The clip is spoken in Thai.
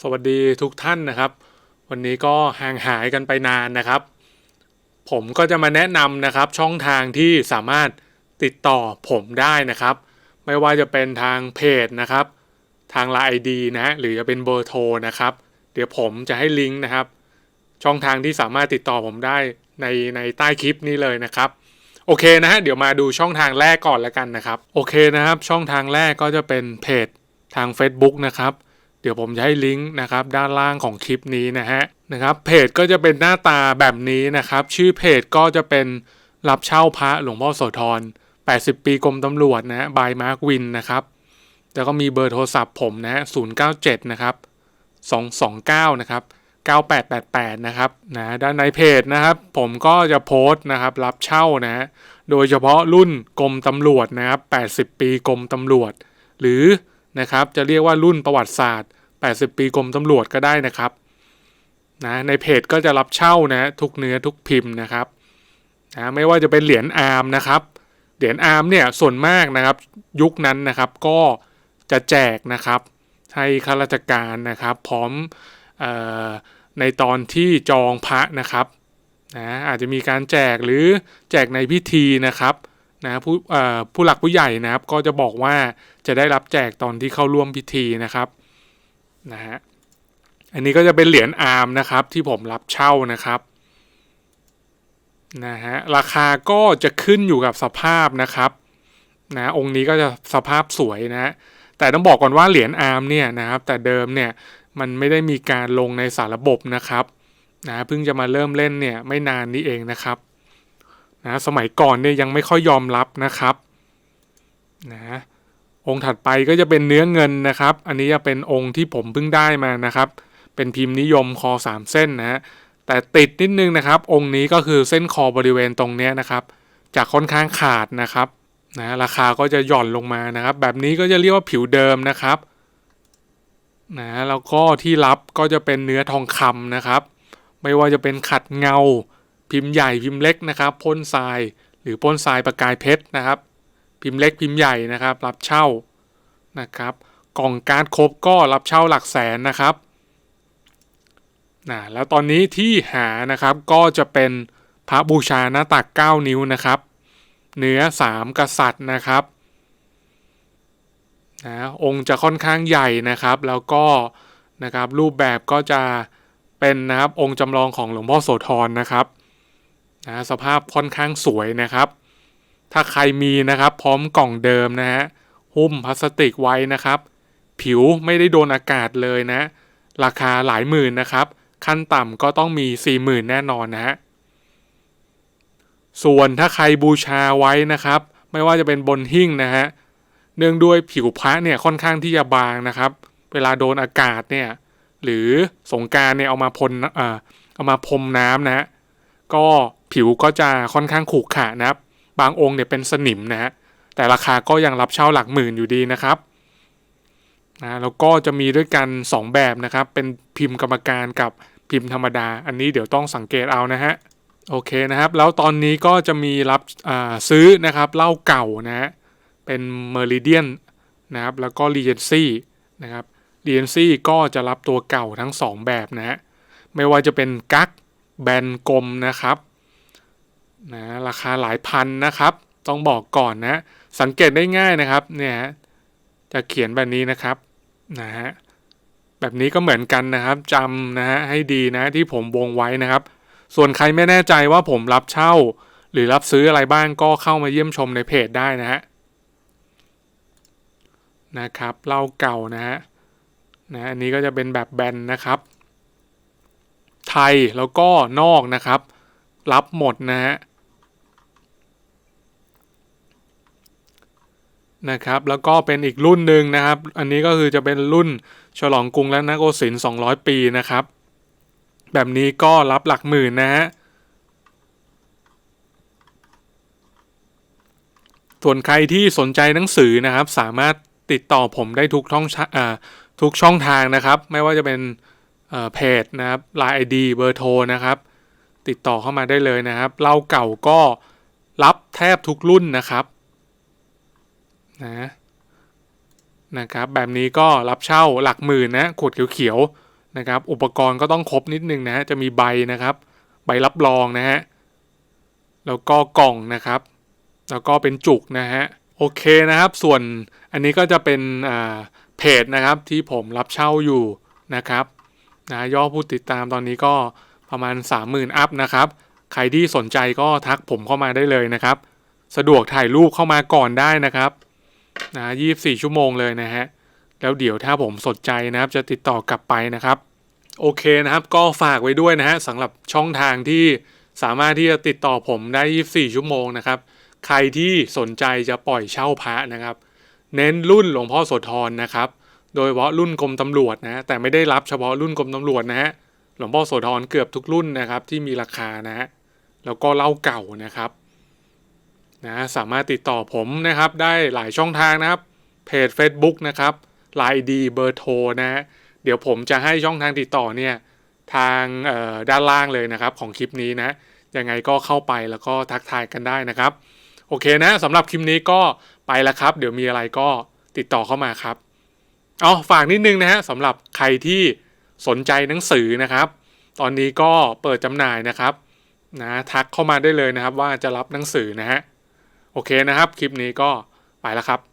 สวัสดีทุกท่านนะครับ วันนี้ก็ห่างหายกันไปนานนะครับ ผมก็จะมาแนะนำนะครับ ช่องทางที่สามารถติดต่อผมได้นะครับ ไม่ว่าจะเป็นทางเพจนะครับ ทาง Line ID นะหรือจะเป็นเบอร์โทรนะครับ เดี๋ยวผมจะให้ลิงก์นะครับ ช่องทางที่สามารถติดต่อผมได้ในในใต้คลิปนี้เลยนะครับโอเคนะฮะเดี๋ยวมาดูช่องทางแรกก่อนแล้วกันนะครับ โอเคนะครับ ช่องทางแรกก็จะเป็นเพจทาง Facebook นะครับ เดี๋ยวผมจะให้ลิงก์นะครับด้านล่างของคลิปนี้นะฮะนะครับเพจก็จะเป็นหน้าตาแบบนี้นะครับ ชื่อเพจก็จะเป็นรับเช่าพระหลวงพ่อโสธร 80 ปีกรมตำรวจนะฮะบายมาร์ควินนะครับแล้วก็มีเบอร์โทรศัพท์ผมนะฮะ097 นะครับ 229 นะครับ 9888 นะครับนะด้านในเพจนะครับ ผมก็จะโพสต์นะครับ รับเช่านะฮะโดยเฉพาะรุ่นกรมตำรวจนะครับ 80 ปีกรมตำรวจ หรือ นะครับ จะเรียกว่ารุ่นประวัติศาสตร์ 80 ปีกรมตำรวจก็ได้นะครับนะในเพจก็จะรับเช่านะทุกเนื้อทุกพิมพ์นะครับนะไม่ว่าจะเป็นเหรียญอาร์มนะครับเหรียญอาร์มเนี่ยส่วนมากนะครับยุคนั้นนะครับก็จะแจกนะครับให้ข้าราชการนะครับ พร้อมออในตอนที่จองพระนะครับนะอาจจะมีการแจกหรือแจกในพิธีนะครับ นะผู้ผู้หลักผู้ใหญ่นะครับ ก็จะบอกว่าจะได้รับแจกตอนที่เข้าร่วมพิธีนะครับนะฮะอันนี้ก็จะเป็นเหรียญอาร์มนะครับ ที่ผมรับเช่านะครับนะฮะราคาก็จะขึ้นอยู่กับสภาพนะครับนะองค์นี้ก็จะสภาพสวยนะฮะแต่ต้องบอกก่อนว่าเหรียญอาร์มเนี่ยนะครับ แต่เดิมเนี่ยมันไม่ได้มีการลงในสารระบบนะครับนะเพิ่งจะมาเริ่มเล่นเนี่ยไม่นานนี้เองนะครับ นะสมัยก่อนเนี่ยยังไม่ค่อยยอมรับนะครับนะองค์ถัดไปก็จะเป็นเนื้อเงินนะครับ อันนี้จะเป็นองค์ที่ผมเพิ่งได้มานะครับ เป็นพิมพ์นิยมคอ3เส้นนะฮะแต่ติดนิดนึงนะครับ องค์นี้ก็คือเส้นคอบริเวณตรงนี้นะครับจะค่อนข้างขาดนะครับนะราคาก็จะหย่อนลงมานะครับ แบบนี้ก็จะเรียกว่าผิวเดิมนะครับนะแล้วก็ที่รับก็จะเป็นเนื้อทองคำนะครับ ไม่ว่าจะเป็นขัดเงา พิมพ์ใหญ่พิมพ์เล็กนะครับพ่นทรายหรือพ่นทรายประกายเพชรนะครับ พิมพ์เล็กพิมพ์ใหญ่นะครับ รับเช่านะครับ กล่องการ์ดครบก็รับเช่าหลักแสนนะครับนะแล้วตอนนี้ที่หานะครับก็จะเป็นพระบูชาหน้าตัก 9 นิ้วนะครับ เนื้อ 3 กษัตริย์นะครับนะองค์จะค่อนข้างใหญ่นะครับ แล้วก็นะครับรูปแบบก็จะเป็นนะครับองค์จำลองของหลวงพ่อโสธรนะครับ นะสภาพค่อนข้างสวยนะครับ ถ้าใครมีนะครับพร้อมกล่องเดิมนะฮะหุ้มพลาสติกไว้นะครับ ผิวไม่ได้โดนอากาศเลยนะ ราคาหลายหมื่นนะครับ ขั้นต่ำก็ต้องมี 4 0,000 แน่นอนนะฮะส่วนถ้าใครบูชาไว้นะครับ ไม่ว่าจะเป็นบนหิ้งนะฮะเนื่องด้วยผิวพระเนี่ยค่อนข้างที่จะบางนะครับ เวลาโดนอากาศเนี่ยหรือสงการเนี่ยเอามาพ่นเอ่อเอามาพรมน้ำนะฮะก็ ผิวก็จะค่อนข้างขรุขระนะครับ บางองค์เนี่ยเป็นสนิมนะฮะแต่ราคาก็ยังรับเช่าหลักหมื่นอยู่ดีนะครับนะแล้วก็จะมีด้วยกัน 2 แบบนะครับ เป็นพิมพ์กรรมการกับพิมพ์ธรรมดา อันนี้เดี๋ยวต้องสังเกตเอานะฮะโอเคนะครับ แล้วตอนนี้ก็จะมีรับซื้อนะครับเหล้าเก่านะฮะเป็นเมอริเดียนนะครับแล้วก็รีเจนซี่นะครับรีเจนซี่ก็จะรับตัวเก่าทั้ง 2 แบบนะฮะไม่ว่าจะเป็นกั๊กแบนกลมนะครับ นะราคาหลายพันนะครับ ต้องบอกก่อนนะ สังเกตได้ง่ายนะครับเนี่ยจะเขียนแบบนี้นะครับนะฮะแบบนี้ก็เหมือนกันนะครับจำนะฮะให้ดีนะที่ผมวงไว้นะครับ ส่วนใครไม่แน่ใจว่าผมรับเช่า หรือรับซื้ออะไรบ้างก็เข้ามาเยี่ยมชมในเพจได้นะฮะนะครับเล่าเก่านะฮะนะอันนี้ก็จะเป็นแบบแบนนะครับ ไทยแล้วก็นอกนะครับ รับหมดนะฮะ นะครับ แล้วก็เป็นอีกรุ่นหนึ่งนะครับ อันนี้ก็คือจะเป็นรุ่นฉลองกรุงและนักโกสินทร์200 ปีนะครับ แบบนี้ก็รับหลักหมื่นนะฮะส่วนใครที่สนใจหนังสือนะครับ สามารถติดต่อผมได้ทุกช่องทุกช่องทางนะครับ ไม่ว่าจะเป็นเพจนะครับไลน์ไอดีเบอร์โทรนะครับ ติดต่อเข้ามาได้เลยนะครับเล่าเก่าก็รับแทบทุกรุ่นนะครับ นะนะครับแบบนี้ก็รับเช่าหลักหมื่นนะขวดเขียวๆนะครับ อุปกรณ์ก็ต้องครบนิดนึงนะ จะมีใบนะครับ ใบรับรองนะฮะแล้วก็กล่องนะครับ แล้วก็เป็นจุกนะฮะโอเคนะครับ ส่วนอันนี้ก็จะเป็นอ่าเพจนะครับที่ผมรับเช่าอยู่นะครับนะยอดผู้ติดตามตอนนี้ก็ประมาณ 30,000 อัพนะครับ ใครที่สนใจก็ทักผมเข้ามาได้เลยนะครับ สะดวกถ่ายรูปเข้ามาก่อนได้นะครับ นะ24ชั่วโมงเลยนะฮะ แล้วเดี๋ยวถ้าผมสนใจนะครับ จะติดต่อกลับไปนะครับ โอเคนะครับ ก็ฝากไว้ด้วยนะฮะสำหรับช่องทางที่สามารถที่จะติดต่อผมได้ 24 ชั่วโมงนะครับ ใครที่สนใจจะปล่อยเช่าพระนะครับ เน้นรุ่นหลวงพ่อโสธรนะครับ โดยเฉพาะรุ่นกรมตำรวจนะ แต่ไม่ได้รับเฉพาะรุ่นกรมตำรวจนะฮะ หลวงพ่อโสธรเกือบทุกรุ่นนะครับที่มีราคานะฮะ แล้วก็เล่าเก่านะครับ นะสามารถติดต่อผมนะครับได้หลายช่องทางนะครับเพจ Facebook นะครับไลน์ดีเบอร์โทรนะ เดี๋ยวผมจะให้ช่องทางติดต่อเนี่ยทางด้านล่างเลยนะครับของคลิปนี้นะ ยังไงก็เข้าไปแล้วก็ทักทายกันได้นะครับ โอเคนะสำหรับคลิปนี้ก็ไปแล้วครับ เดี๋ยวมีอะไรก็ติดต่อเข้ามาครับอ๋อฝากนิดนึงนะฮะสำหรับใครที่สนใจหนังสือนะครับ ตอนนี้ก็เปิดจำหน่ายนะครับนะทักเข้ามาได้เลยนะครับว่าจะรับหนังสือนะฮะ โอเคนะครับ คลิปนี้ก็ไปแล้วครับ